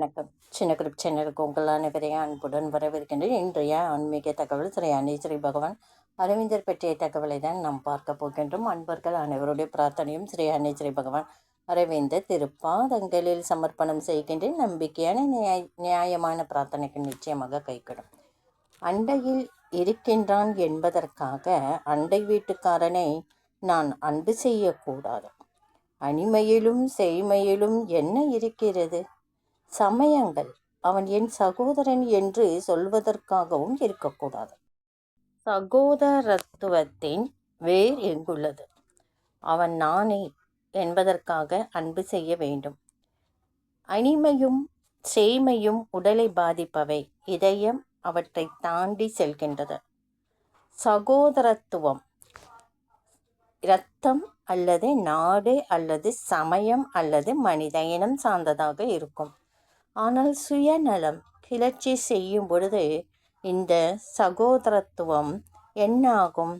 வணக்கம். சின்ன குரூப் சேனலுக்கு உங்கள் அனைவரையும் அன்புடன் வரவிருக்கின்றேன். இன்றைய ஆன்மீக தகவல் ஸ்ரீ அன்னை ஸ்ரீ பகவான் அரவிந்தர் பற்றிய தகவலை தான் நாம் பார்க்க போகின்றோம். அன்பர்கள் அனைவருடைய பிரார்த்தனையும் ஸ்ரீ அன்னை ஸ்ரீ பகவான் அரவிந்தர் திருப்பாதங்களில் சமர்ப்பணம் செய்கின்றேன். நம்பிக்கையான நியாய நியாயமான பிரார்த்தனைக்கு நிச்சயமாக கைகூடும். அண்டையில் இருக்கின்றான் என்பதற்காக அண்டை வீட்டுக்காரனை நான் அன்பு செய்யக்கூடாது. அனிமையிலும் செய்மையிலும் என்ன இருக்கிறது? சமயங்கள் அவன் என் சகோதரன் என்று சொல்வதற்காகவும் இருக்கக்கூடாது. சகோதரத்துவத்தின் வேர் எங்குள்ளது? அவன் நானே என்பதற்காக அன்பு செய்ய வேண்டும். அனிமையும் சேமையும் உடலை பாதிப்பவை. இதயம் அவற்றை தாண்டி செல்கின்றது. சகோதரத்துவம் இரத்தம் அல்லது நாடு அல்லது சமயம் அல்லது மனித இனம் சார்ந்ததாக இருக்கும். ஆனால் சுயநலம் கிளர்ச்சி செய்யும் பொழுது இந்த சகோதரத்துவம் என்னாகும்?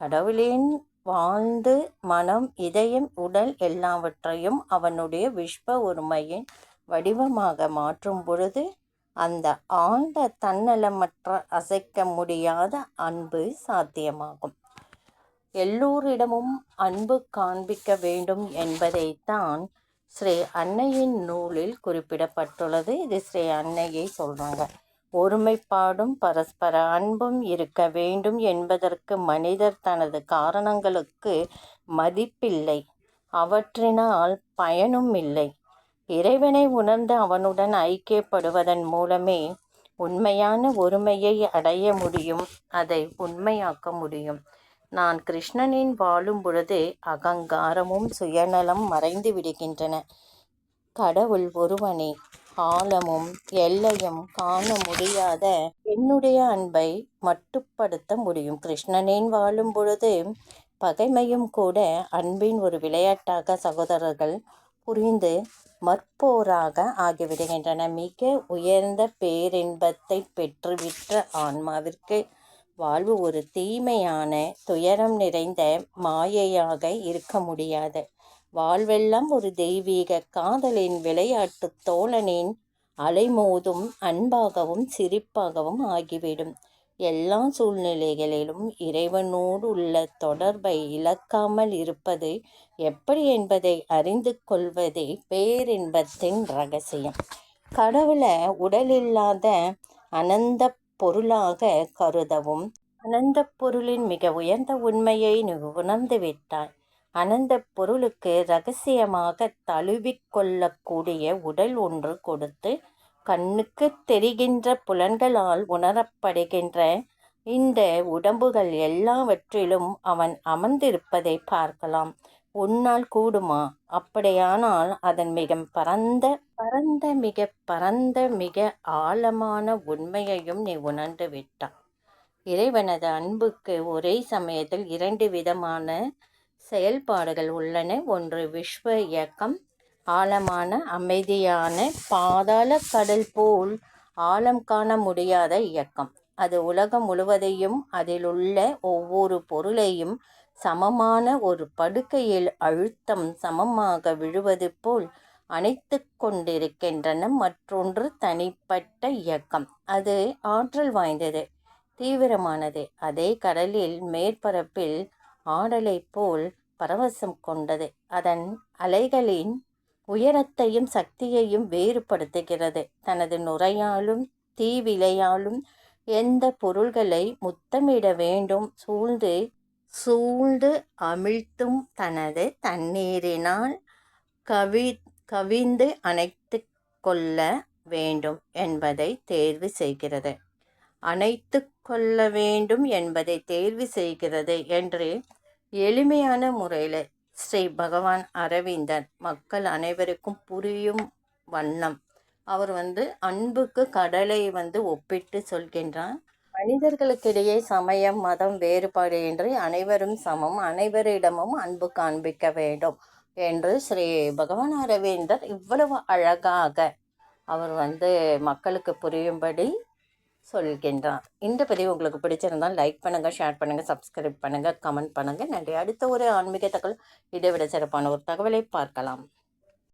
கடவுளின் வாழ்ந்து மனம் இதயம் உடல் எல்லாவற்றையும் அவனுடைய விஸ்வ ஒருமையின் வடிவமாக மாற்றும் பொழுது அந்த ஆழ்ந்த தன்னலமற்ற அசைக்க முடியாத அன்பு சாத்தியமாகும். எல்லோரிடமும் அன்பு காண்பிக்க வேண்டும் என்பதைத்தான் ஸ்ரீ அன்னையின் நூலில் குறிப்பிடப்பட்டுள்ளது. இது ஸ்ரீ அன்னையை சொல்கிறாங்க ஒருமைப்பாடும் பரஸ்பர அன்பும் இருக்க வேண்டும் என்பதற்கு மனிதர் தனது காரணங்களுக்கு மதிப்பில்லை. அவற்றினால் பயனும் இல்லை. இறைவனை உணர்ந்து அவனுடன் ஐக்கியப்படுவதன் மூலமே உண்மையான ஒருமையை அடைய முடியும். அதை உண்மையாக்க முடியும். நான் கிருஷ்ணனின் வாழும் பொழுது அகங்காரமும் சுயநலம் மறைந்து விடுகின்றன. கடவுள் ஒருவனே ஆழமும் எல்லையும் காண முடியாத என்னுடைய அன்பை மட்டுப்படுத்த முடியும். கிருஷ்ணனின் வாழும் பொழுது பகைமையும் கூட அன்பின் ஒரு விளையாட்டாக சகோதரர்கள் புரிந்து மற்போராக ஆகிவிடுகின்றன. மிக உயர்ந்த பேரின்பத்தை பெற்றுவிட்ட ஆன்மாவிற்கு வாழ்வு ஒரு தீமையான துயரம் நிறைந்த மாயையாக இருக்க முடியாது. வாழ்வெல்லாம் ஒரு தெய்வீக காதலின் விளையாட்டு தோழனின் அலைமோதும் அன்பாகவும் சிரிப்பாகவும் ஆகிவிடும். எல்லா சூழ்நிலைகளிலும் இறைவனோடு உள்ள தொடர்பை இழக்காமல் இருப்பது எப்படி என்பதை அறிந்து கொள்வதே பேரின்பத்தின் ரகசியம். கடவுளை உடலில்லாத அனந்த பொருளாக கருதவும். அனந்த பொருளின் மிக உயர்ந்த உண்மையை நீ உணர்ந்து விட்டாய். அனந்த பொருளுக்கு ரகசியமாக தழுவிக்கொள்ளக்கூடிய உடல் ஒன்று கொடுத்து கண்ணுக்கு தெரிகின்ற புலன்களால் உணரப்படுகின்ற இந்த உடம்புகள் எல்லாவற்றிலும் அவன் அமர்ந்திருப்பதை பார்க்கலாம். உன்னால் கூடுமா? அப்படியானால் அதன் மிக பரந்த பரந்த மிக பரந்த மிக ஆழமான உண்மையையும் நீ உணர்ந்து விட்டாய். இறைவனது அன்புக்கு ஒரே சமயத்தில் இரண்டு விதமான செயல்பாடுகள் உள்ளன. ஒன்று விஸ்வ இயக்கம் ஆழமான அமைதியான பாதாள கடல் போல் ஆழம் காண முடியாத இயக்கம். அது உலகம் முழுவதையும் அதில் உள்ள ஒவ்வொரு பொருளையும் சமமான ஒரு படுக்கையில் அழுத்தம் சமமாக விழுவது போல் அணைத்து கொண்டிருக்கின்றன மற்றொன்று தனிப்பட்ட இயக்கம். அது ஆற்றல் வாய்ந்தது தீவிரமானது. அதே கடலில் மேற்பரப்பில் ஆடலை போல் பரவசம் கொண்டது. அதன் அலைகளின் உயரத்தையும் சக்தியையும் வேறுபடுத்துகிறது. தனது நுரையாலும் தீவிலையாலும் எந்த பொருள்களை முத்தமிட வேண்டும் சூழ்ந்து சூழ்ந்து அமிழ்த்தும் தனது தண்ணீரினால் கவி கவிந்து அணைத்து கொள்ள வேண்டும் என்பதை தேர்வு செய்கிறது. அணைத்து கொள்ள வேண்டும் என்பதை தேர்வு செய்கிறது என்று எளிமையான முறையில் ஸ்ரீ பகவான் அரவிந்தன் மக்கள் அனைவருக்கும் புரியும் வண்ணம். அவர் வந்து அன்புக்கு கடலை வந்து ஒப்பிட்டு சொல்கின்றார். மனிதர்களுக்கிடையே சமயம் மதம் வேறுபாடு என்று அனைவரும் சமம். அனைவரிடமும் அன்பு காண்பிக்க வேண்டும். என்று ஸ்ரீ பகவான் அரவிந்தர் இவ்வளவு அழகாக அவர் வந்து மக்களுக்கு புரியும்படி சொல்கின்றார். இந்த பதிவு உங்களுக்கு பிடிச்சிருந்தால் லைக் பண்ணுங்கள் ஷேர் பண்ணுங்கள் சப்ஸ்கிரைப் பண்ணுங்கள் கமெண்ட் பண்ணுங்கள் நன்றி. அடுத்த ஒரு ஆன்மீக தகவல் இதை விட சிறப்பான ஒரு தகவலை பார்க்கலாம்.